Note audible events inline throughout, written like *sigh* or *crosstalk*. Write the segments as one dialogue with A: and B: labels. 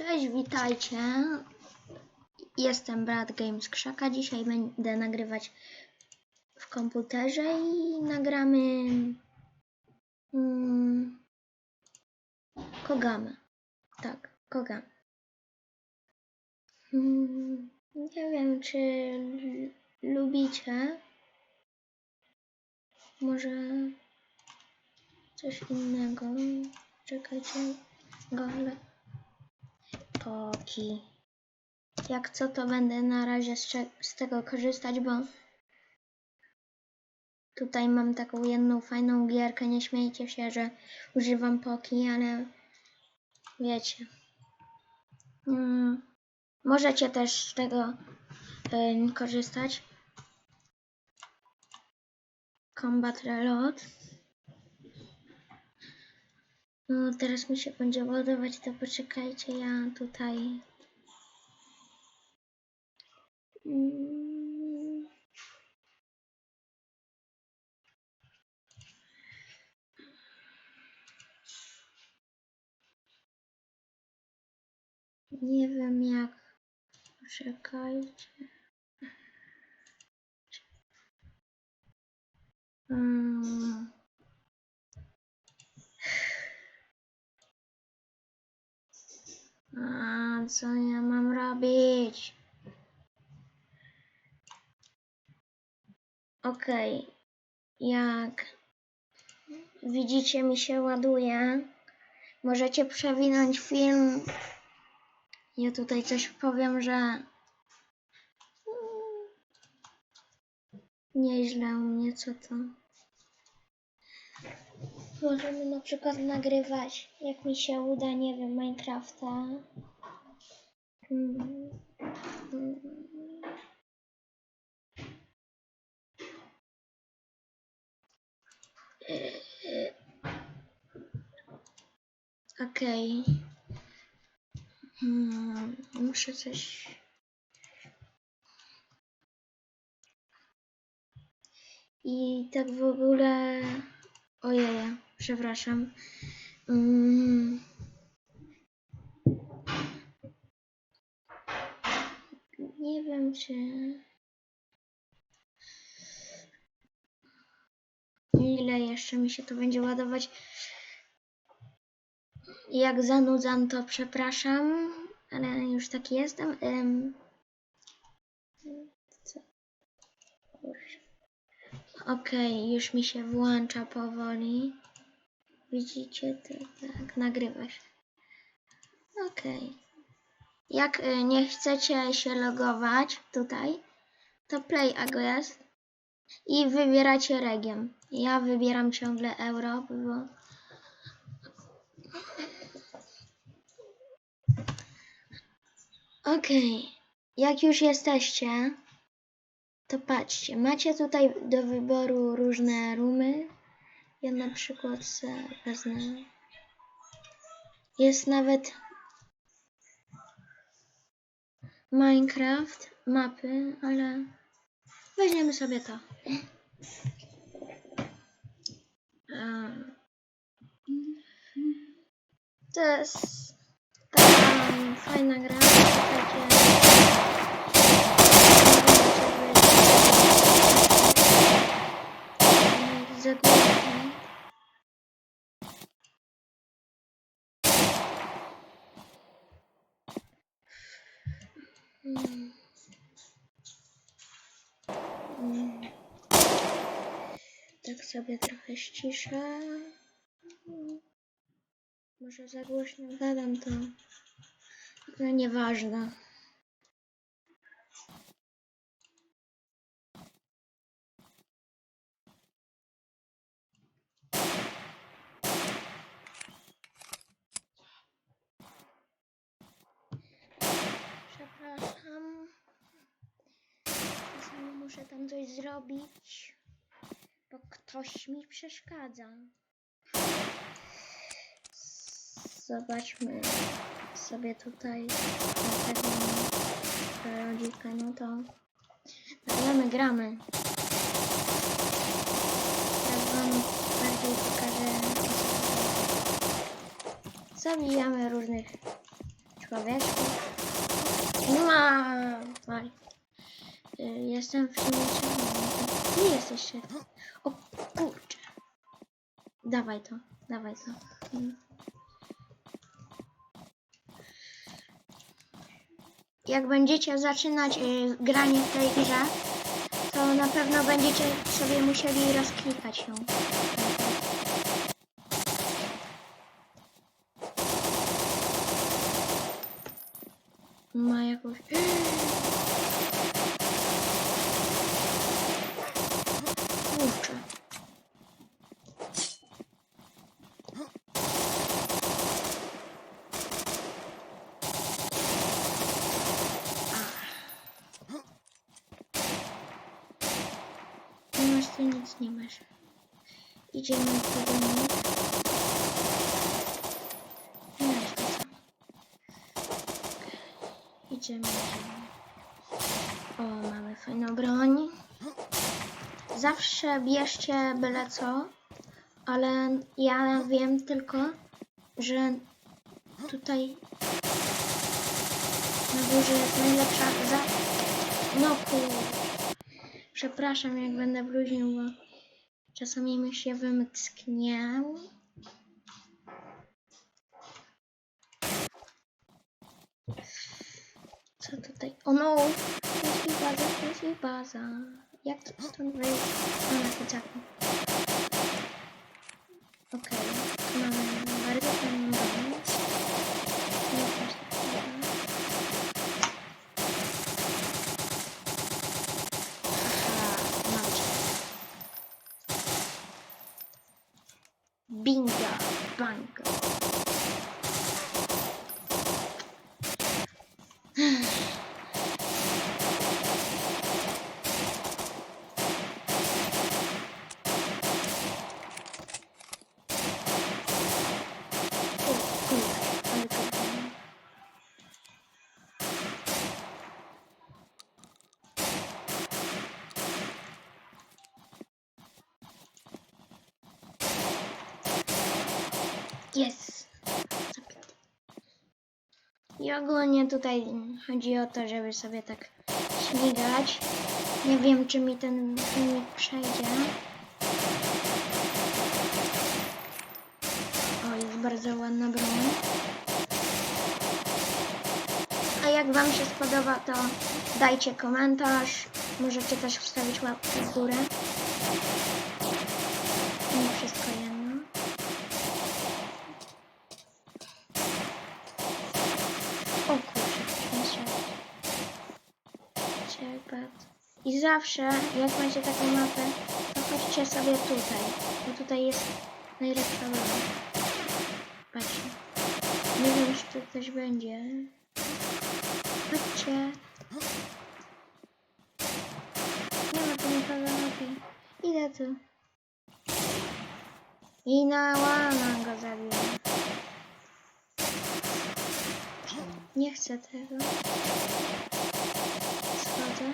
A: Cześć, witajcie. Jestem Brat Games Krzaka. Dzisiaj będę nagrywać w komputerze i nagramy Kogamę. Tak, Kogamę. Mm, nie wiem, czy lubicie. Może coś innego. Czekajcie, gole. Poki. Jak co, to będę na razie z, z tego korzystać, bo tutaj mam taką jedną fajną gierkę. Nie śmiejcie się, że używam Poki, ale wiecie. Mm, możecie też z tego em, korzystać. Combat Reload. No, teraz mi się będzie ładować, to poczekajcie, ja tutaj. Mm. Nie wiem jak. Poczekajcie. Mm. A co ja mam robić? Okej. Jak widzicie mi się ładuje. Możecie przewinąć film. Ja tutaj coś powiem, że nieźle u mnie, co to? Możemy na przykład nagrywać, jak mi się uda, nie wiem, Minecrafta. Mm, mm. Okej. Hmm, muszę coś. I tak w ogóle. Ojej, przepraszam. Mm. Nie wiem, czy. Ile jeszcze mi się to będzie ładować? Jak zanudzam, to przepraszam, ale już taki jestem. Kurczę. Okej, już mi się włącza powoli. Widzicie to? Tak, nagrywa się. Okej. Jak y, nie chcecie się logować tutaj, to play jest i wybieracie region. Ja wybieram ciągle Europę, bo Okej, jak już jesteście, to patrzcie, macie tutaj do wyboru różne rumy. Ja na przykład se wezmę. Jest nawet Minecraft, mapy, ale weźmiemy sobie to. To jest taka fajna gra. Takie... Zagłówki. Mm. Mm. Tak sobie trochę ściszę. Mm. Może za głośno gadam, to no nieważne. Przepraszam. Czasami muszę tam coś zrobić, bo ktoś mi przeszkadza. Zobaczmy sobie tutaj na tego rodzika, no to gramy, gramy. Teraz wam bardziej pokażę. Zabijamy różnych człowieku. Oj. Y, Jestem w śmieciowym. Ty jesteś się. O kurczę. Dawaj to, dawaj to. Jak będziecie zaczynać y, granie w tej grze, to na pewno będziecie sobie musieli rozklikać ją. Ma jakąś... Kurczę. Nie masz tu nic, nie masz. Idziemy do domu. Nie masz to samo. Idziemy. O, mamy fajną broń. Zawsze bierzcie byle co, ale ja wiem tylko, że tutaj na górze jest najlepsza za... No kur... Przepraszam, jak będę bluźnił, bo czasami mi się wymsknie. Co tutaj? O no! Jest ich baza, jest ich baza. Jak to stąd wyjść? O, na kucaku. Okej, tu mamy bardzo fajną broń. Nie też tak dobra. Aha, mam cię. Bingo, bango. O, kurde, ale kurde. Jest. Zabity. I ogólnie tutaj chodzi o to, żeby sobie tak śmigać. Nie wiem, czy mi ten filmik przejdzie. O, jest bardzo ładna broń. A jak Wam się spodoba, to dajcie komentarz. Możecie też wstawić łapkę w górę. Nie wszystko jedno. Czekaj. I zawsze, jak macie taką mapę, to chodźcie sobie tutaj. Bo tutaj jest najlepsza broń. Patrzcie. Nie wiem, czy tu ktoś będzie. Chodźcie. Nie ma tu nikogo, okej. Idę tu. I na łama go zabiłem. Nie chcę tego. Schodzę.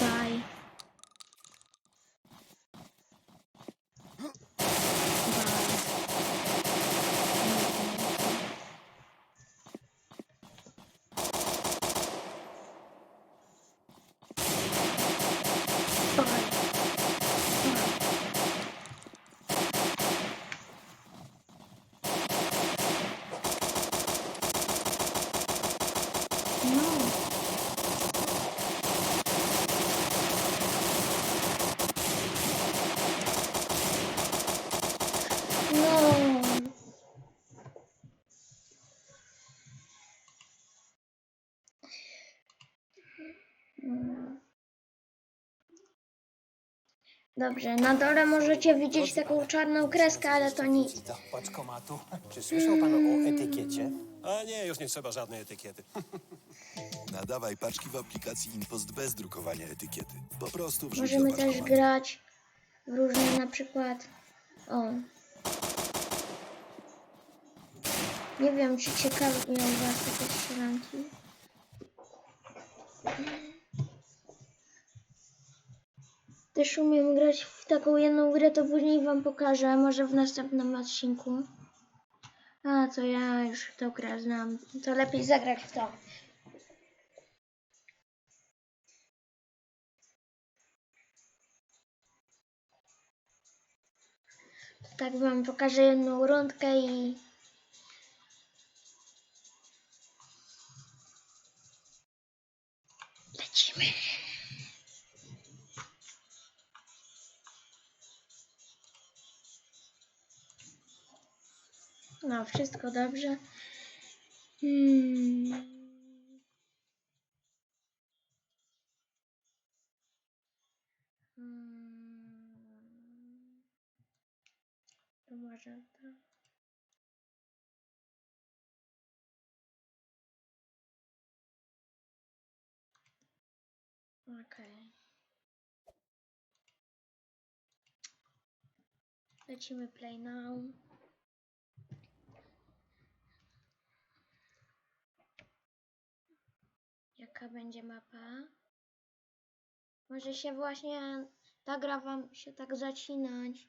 A: Bye. Bye. Bye. No. No. Mm. Dobrze, na dole możecie widzieć taką czarną kreskę, ale to nic.
B: Do paczkomatu. Czy słyszał pan o etykiecie?
C: A nie, już nie trzeba żadnej etykiety. *laughs*
D: Nadawaj paczki w aplikacji Impost bez drukowania etykiety. Po prostu wrzuć
A: Możemy
D: do
A: też
D: paczkomatu.
A: grać w różne na przykład. O. Nie wiem, czy ciekawią was takie strzelanki. Też umiem grać w taką jedną grę, to później wam pokażę, może w następnym odcinku. A, to ja już tą grę znam. To lepiej zagrać w to. Tak wam pokażę jedną rundkę i... Lecimy. No, wszystko dobrze. Hmm. Hmm. To może to. Okej. Lecimy play now. Jaka będzie mapa? Może się właśnie ta gra wam się tak zacinać.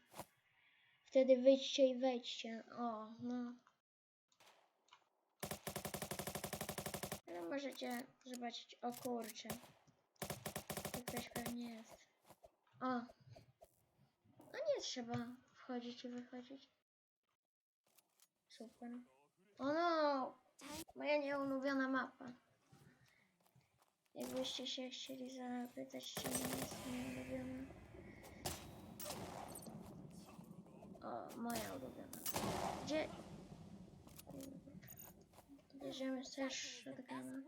A: Wtedy wyjdźcie i wejdźcie. O, no. Ale możecie zobaczyć. O kurczę. Tu ktoś pewnie jest. O. No nie trzeba wchodzić i wychodzić. Super. O no! Moja nieulubiona mapa. Jakbyście się chcieli zapytać, czemu jest nieulubiona. O, moja ulubiona. Gdzie? Bierzemy też shotguna.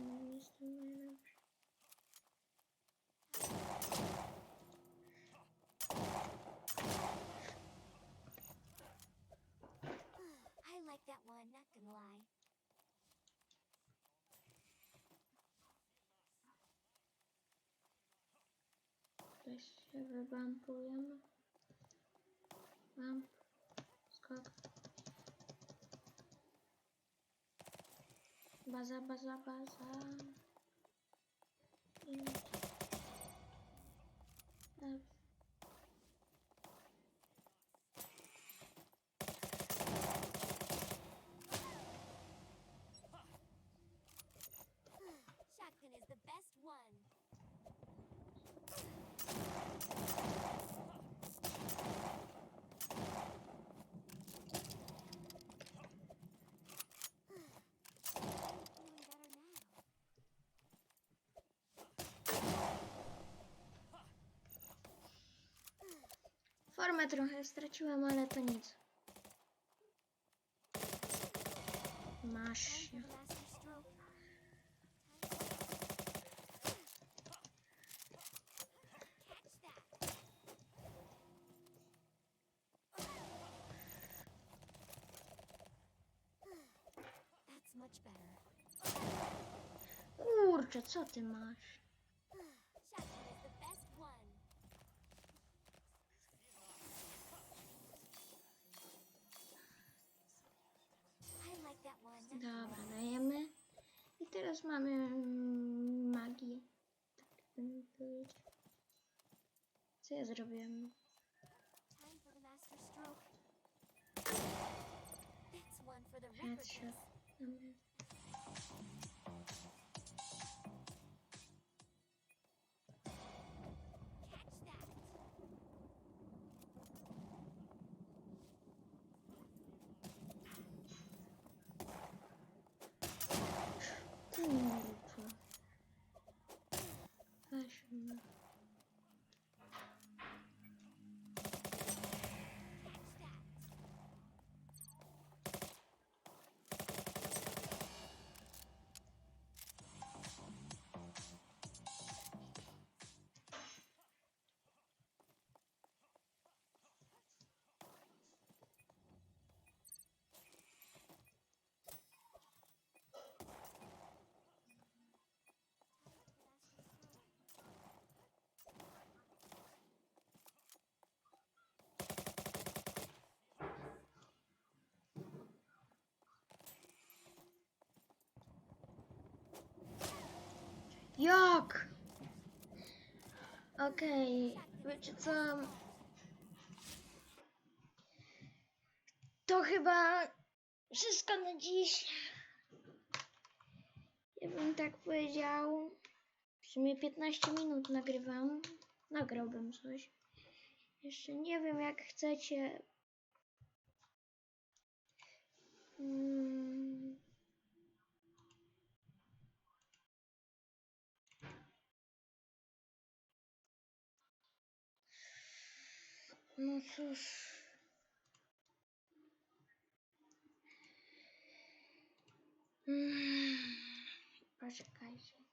A: Nie jestem najlepszy.
E: I
A: Tutaj się wybampujemy. Bump. Skok. Baza, baza, baza. I... Formę trochę straciłem, ale to nic. Masz się. Kurczę, co ty masz? Mamy mm, magię. Tak bym powiedział. Co ja zrobiłem?
E: Time for
A: Jak? Okej, wiecie co? To chyba wszystko na dziś. Ja bym tak powiedział. W sumie 15 minut nagrywam. Nagrałbym coś. Jeszcze nie wiem jak chcecie. Mm. No cóż. Mm. Poczekajcie.